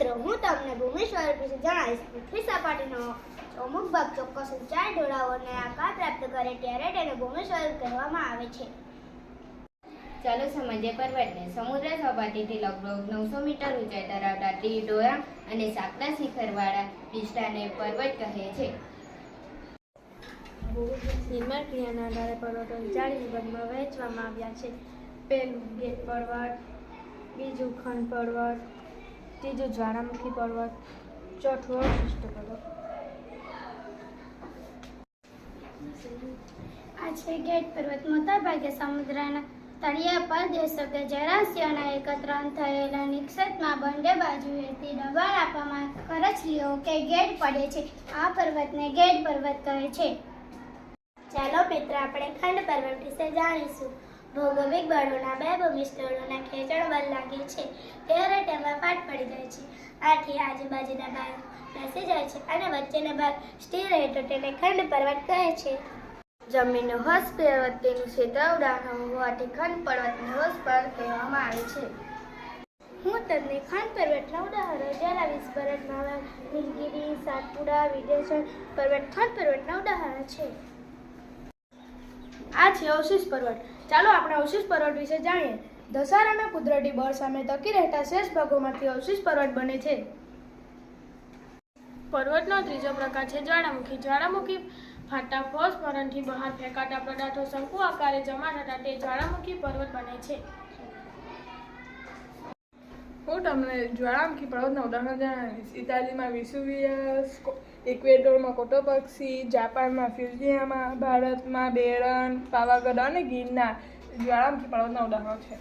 મિત્રો હું તમને ભૂમેશ્વર વિશે જણાવીશ. પૃથ્વી સપાટીનો અમુક ભાગ ચોક્કસ ઊંચાઈ ઢોળાવોને આકાર પ્રાપ્ત કરે ત્યારે તેને ભૂમેશ્વર કહેવામાં આવે છે. ચાલો સમજીએ પર્વતને સમુદ્ર સપાટીથી લગભગ નવસો મીટર ઊંચાઈ ધરાવતા ટીડોરા અને સાંકડા શિખરવાળા વિસ્તારને પર્વત કહે છે. નિર્માણ ક્રિયાના આધારે પર્વતો ચાર વિભાગમાં વહેંચવામાં આવ્યા છે. પહેલું ગેટ પર્વત બીજું ખંડ પર્વત ત્રીજું જ્વાળામુખી પર્વત ચોથો શિષ્ટ પર્વત આ છે ગેટ પર્વત. મોટાભાગે સમુદ્રના તળિયા પર દેશો કે જળાશયોના એકત્રણ થયેલા નિક્ષેપમાં બંને બાજુએથી દબાણ આપવામાં કરચલીઓ કે ગેટ પડે છે. આ પર્વતને ગેટ પર્વત કહે છે. ચાલો મિત્ર આપણે ખંડ પર્વત વિશે જાણીશું. ભૌગોલિક બળોના બે ભૂમિસ્થળોના ખેંચણ બળ લાગે છે. ત્યારે તેમાં ફાટ પડી જાય છે. આથી આજુબાજુના ભાગ બેસી જાય છે અને વચ્ચેનો ભાગ સ્થિર રહે તો તેને ખંડ પર્વત કહે છે. જમીનનો હસ પર્વત તેનું ક્ષેત્ર ઉદાહરણ હોવાથી ખંડ પર્વતને હસ પર્વત કહેવામાં આવે છે. હું તમને ખંડ પર્વતના ઉદાહરણો જણાવીશ. પર્વતમાળા નીલગીરી સાતપુડા વિદેશર પર્વત ખંડ પર્વતના ઉદાહરણ છે. આ છે અવશેષ પર્વત. ચાલો આપણે અવશેષ પર્વત વિશે જાણીએ. દશહરાના કુદરતી બળ સામે ટકી રહેતા શેષ ભાગોમાંથી અવશિષ પર્વત બને છે. પર્વતનો ત્રીજો પ્રકાર છે જ્વાળામુખી. જ્વાળામુખી ફાટા ફોસ્ફરનથી બહાર ફેંકાતા પદાર્થો શંકુ આકારે જમા થતા તે જ્વાળામુખી પર્વત બને છે. હું તમને, જ્વાળામુખી પર્વતના ઉદાહરણ જણાવીશ ઇટાલીમાં વિસુવિયસ ઇક્વેટોરમાં કોટોપક્ષી, જાપાનમાં ફ્યુઝિયામાં ભારતમાં બેરણ પાવાગઢ અને ગિરનાર જ્વાળામુખી પર્વતના ઉદાહરણો છે.